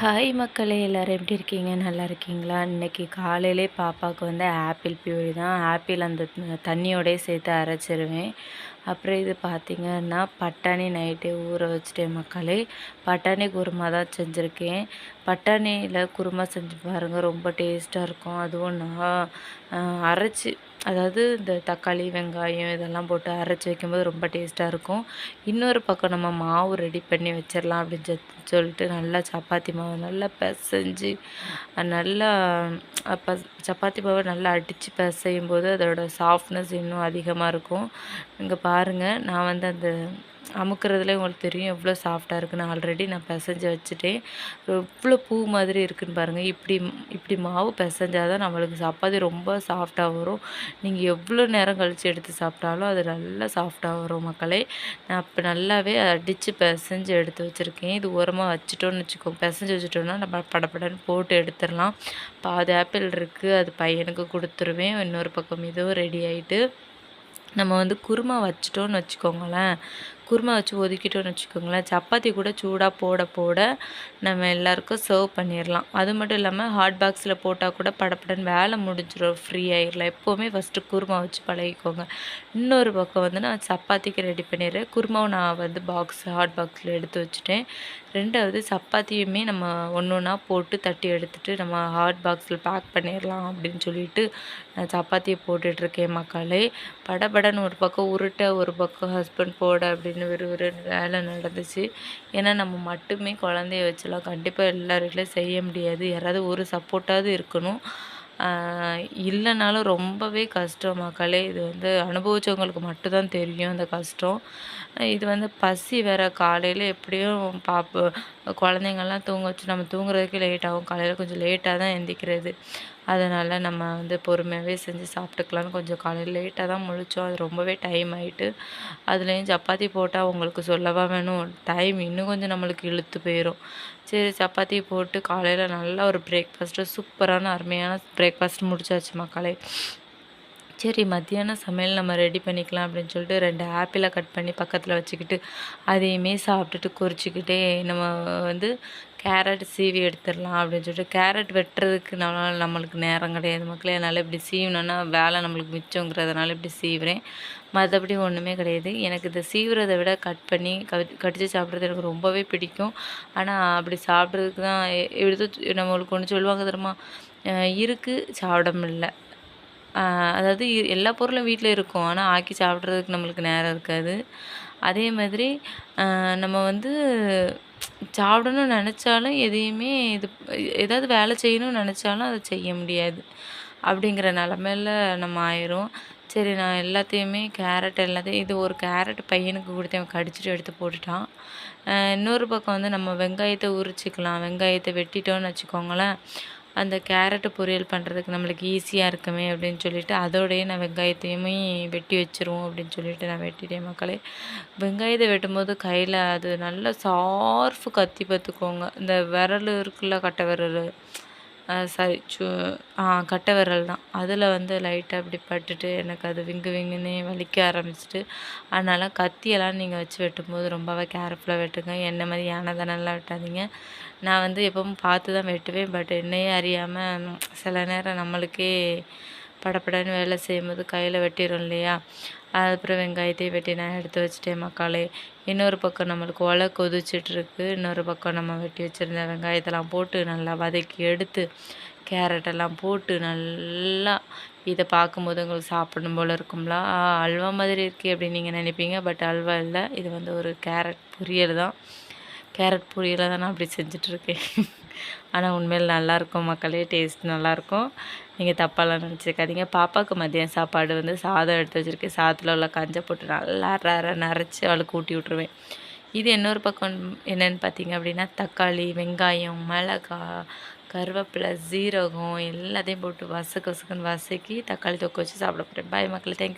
Hi மக்களே எல்லோரும் எப்படி இருக்கீங்க? நல்லா இருக்கீங்களா? இன்றைக்கி காலையிலே பாப்பாவுக்கு வந்து ஆப்பிள் பியூரி தான். ஆப்பிள் அந்த தண்ணியோடய சேர்த்து அரைச்சிருவேன். அப்புறம் இது பார்த்திங்கன்னா பட்டாணி நைட்டே ஊற வச்சுட்டேன் மக்களே. பட்டாணி குருமா தான் செஞ்சுருக்கேன். பட்டாணியில் குருமா செஞ்சு பாருங்கள் ரொம்ப டேஸ்ட்டாக இருக்கும். அதுவும் நான் அரைச்சி அதாவது இந்த தக்காளி வெங்காயம் இதெல்லாம் போட்டு அரைச்சி வைக்கும்போது ரொம்ப டேஸ்ட்டாக இருக்கும். இன்னொரு பக்கம் நம்ம மாவு ரெடி பண்ணி வச்சிடலாம் அப்படின்னு சொல்லிட்டு நல்லா சப்பாத்தி மாவு நல்லா பிசைஞ்சு நல்லா அப்போ சப்பாத்தி மாவை நல்லா அடித்து பிசையும் போது அதோட சாஃப்ட்னஸ் இன்னும் அதிகமாக இருக்கும். இங்கே பாருங்கள் நான் வந்து அந்த அமுக்கிறதுல உங்களுக்கு தெரியும் எவ்வளோ சாஃப்டாக இருக்குன்னு ஆல்ரெடி நான் பிசைஞ்சு வச்சுட்டேன். எவ்வளோ பூ மாதிரி இருக்குன்னு பாருங்கள் இப்படி இப்படி மாவு பிசைஞ்சால் தான் நம்மளுக்கு சப்பாத்தி ரொம்ப சாஃப்டாக வரும். நீங்கள் எவ்வளோ நேரம் கழித்து எடுத்து சாப்பிட்டாலும் அது நல்லா சாஃப்டாக வரும் மக்களே. நான் அப்போ நல்லாவே அடித்து பிசைஞ்சு எடுத்து வச்சுருக்கேன். இது ஓரமாக வச்சுட்டோன்னு வச்சுக்கோங்க பிசைஞ்சு வச்சுட்டோன்னா நம்ம படப்படன்னு போட்டு எடுத்துடலாம். பாதி ஆப்பிள் இருக்குது அது பையனுக்கு கொடுத்துருவேன். இன்னொரு பக்கம் இதுவும் ரெடி ஆகிட்டு நம்ம வந்து குருமா வச்சிட்டோன்னு வச்சுக்கோங்களேன். குருமா வச்சு ஒதுக்கிட்டோன்னு வச்சுக்கோங்களேன். சப்பாத்தி கூட சூடாக போட போட நம்ம எல்லாருக்கும் சர்வ் பண்ணிடலாம் அது மட்டும் இல்லாமல் ஹாட் பாக்ஸில் போட்டால் கூட படப்படன்னு வேலை முடிஞ்சிடும் ஃப்ரீ ஆகிடலாம் எப்போவுமே ஃபஸ்ட்டு குருமா வச்சு பழகிக்கோங்க. இன்னொரு பக்கம் வந்து நான் சப்பாத்திக்கு ரெடி பண்ணிடுறேன். குருமாவும் நான் வந்து பாக்ஸ் ஹாட் பாக்ஸில் எடுத்து வச்சுட்டேன். ரெண்டாவது சப்பாத்தியுமே நம்ம ஒன்று ஒன்றா போட்டு தட்டி எடுத்துகிட்டு நம்ம ஹாட் பாக்ஸில் பேக் பண்ணிடலாம் அப்படின்னு சொல்லிட்டு நான் சப்பாத்தியை போட்டுட்ருக்கேன் மக்களே. படபடன்னு ஒரு பக்கம் உருட்ட ஒரு பக்கம் ஹஸ்பண்ட் போட அப்படின்னு விறு வேலை நடந்துச்சு. ஏன்னா நம்ம மட்டுமே குழந்தைய வச்சுலாம் கண்டிப்பாக எல்லா செய்ய முடியாது. யாராவது ஒரு சப்போர்ட்டாவது இருக்கணும். இல்லைனாலும் ரொம்பவே கஷ்டம் மக்களே இது வந்து அனுபவித்தவங்களுக்கு மட்டும்தான் தெரியும் அந்த கஷ்டம். இது வந்து பசி வேறு காலையில் எப்படியும் பாப்பு குழந்தைங்கள்லாம் தூங்க வச்சு நம்ம தூங்குறதுக்கே லேட் ஆகும். காலையில் கொஞ்சம் லேட்டாக தான் எந்திக்கிறது. அதனால் நம்ம வந்து பொறுமையாகவே செஞ்சு சாப்பிட்டுக்கலான்னு கொஞ்சம் காலையில் லேட்டாக தான் முழித்தோம் அது ரொம்பவே டைம் ஆகிட்டு அதுலேயும் சப்பாத்தி போட்டால் உங்களுக்கு சொல்லவா வேணும்? டைம் இன்னும் கொஞ்சம் நம்மளுக்கு இழுத்து போயிடும் சரி சப்பாத்தி போட்டு காலையில் நல்லா ஒரு பிரேக்ஃபாஸ்ட்டு சூப்பரான அருமையான பிரேக்ஃபாஸ்ட் முடிச்சாச்சு மக்களே சரி மத்தியானம் சமையல் நம்ம ரெடி பண்ணிக்கலாம் அப்படின்னு சொல்லிட்டு ரெண்டு ஆப்பிளை கட் பண்ணி பக்கத்தில் வச்சுக்கிட்டு அதையுமே சாப்பிட்டுட்டு குறிச்சிக்கிட்டே நம்ம வந்து கேரட் சீவி எடுத்துடலாம் அப்படின்னு சொல்லிட்டு கேரட் வெட்டுறதுக்கு நம்மளால் நம்மளுக்கு நேரம் கிடையாது மக்களே. அதனால் இப்படி சீவினோன்னா வேலை நம்மளுக்கு மிச்சங்கிறதுனால இப்படி சீவுறேன். மற்றபடி ஒன்றுமே கிடையாது. எனக்கு இதை சீவுறதை விட கட் பண்ணி கடிச்சு சாப்பிட்றது எனக்கு ரொம்பவே பிடிக்கும். ஆனால் அப்படி சாப்பிட்றதுக்கு தான் எடுத்து நம்மளுக்கு ஒன்று சொல்லுவாங்க தெரியுமா? இருக்குது சாப்பிட முடியல அதாவது எல்லா பொருளும் வீட்டில் இருக்கும். ஆனால் ஆக்கி சாப்பிட்றதுக்கு நம்மளுக்கு நேரம் இருக்காது. அதே மாதிரி நம்ம வந்து சாப்பிடணும்னு நினச்சாலும் எதையுமே இது ஏதாவது வேலை செய்யணும்னு நினச்சாலும் அதை செய்ய முடியாது. அப்படிங்கிற நிலமையில நம்ம ஆயிரும். சரி நான் எல்லாத்தையுமே கேரட் எல்லாத்தையும் இது ஒரு கேரட் பையனுக்கு கொடுத்தேன் கடிச்சிட்டு எடுத்து போட்டுட்டான். இன்னொரு பக்கம் வந்து நம்ம வெங்காயத்தை உரிச்சிக்கலாம். வெங்காயத்தை வெட்டிட்டோன்னு வச்சுக்கோங்களேன். அந்த கேரட்டு பொரியல் பண்ணுறதுக்கு நம்மளுக்கு ஈஸியாக இருக்குமே அப்படின்னு சொல்லிட்டு அதோடையே நான் வெங்காயத்தையுமே வெட்டி வச்சுருவோம் அப்படின்னு சொல்லிட்டு நான் வெட்டிட்டேன் மக்களே. வெங்காயத்தை வெட்டும்போது கையில் அது நல்ல சார்ஃபு கத்தி பார்த்துக்கோங்க. இந்த விரல் இருக்குல்ல கட்டை விரல். சாரி சு கட்டை விரல் தான். அதில் வந்து லைட்டாக அப்படி பட்டுட்டு எனக்கு அது விங்கு விங்குன்னு வலிக்க ஆரம்பிச்சிட்டு அதனால் கத்தியெல்லாம் நீங்கள் வச்சு வெட்டும்போது ரொம்பவே கேர்ஃபுல்லாக வெட்டுங்க. என்ன மாதிரி யானை வெட்டாதீங்க. நான் வந்து எப்பவும் பார்த்து தான் வெட்டுவேன். பட் என்னையே அறியாமல் சில நேரம் நம்மளுக்கே படப்படன்னு வேலை செய்யும்போது கையில் வெட்டிடும் இல்லையா? அதுக்கப்புறம் வெங்காயத்தையும் வெட்டி நான் எடுத்து வச்சுட்டேன் மக்காளே. இன்னொரு பக்கம் நம்மளுக்கு ஒலை கொதிச்சிட்ருக்கு. இன்னொரு பக்கம் நம்ம வெட்டி வச்சுருந்த வெங்காயத்தெல்லாம் போட்டு நல்லா வதக்கி எடுத்து கேரட்டெல்லாம் போட்டு நல்லா இதை பார்க்கும்போது உங்களுக்கு சாப்பிடணும் போல் இருக்கும்ல. அல்வா மாதிரி இருக்கே அப்படின்னு நீங்கள் நினைப்பீங்க. பட் அல்வா இல்லை. இது வந்து ஒரு கேரட் பொரியல் தான். கேரட் பொரியலை தான் நான் அப்படி செஞ்சிட்ருக்கேன். ஆனால் உண்மையில் நல்லாயிருக்கும் மக்களே டேஸ்ட் நல்லாயிருக்கும் நீங்கள் தப்பாலாம் நினச்சிக்காதீங்க பாப்பாவுக்கு மதியம் சாப்பாடு வந்து சாதம் எடுத்து வச்சுருக்கேன் சாதத்தில் உள்ள கஞ்சை போட்டு நல்லா அரை நரைச்சி அவளுக்கு ஊட்டி விட்ருவேன் இது இன்னொரு பக்கம் என்னென்னு பார்த்தீங்க அப்படின்னா தக்காளி வெங்காயம் மிளகா கருவேப்பிலை சீரகம் எல்லாத்தையும் போட்டு வசக்கு வசக்குன்னு வசக்கி தக்காளி தொக்க வச்சு சாப்பிட போகிறேன் பாய் மக்கள் தேங்க்யூ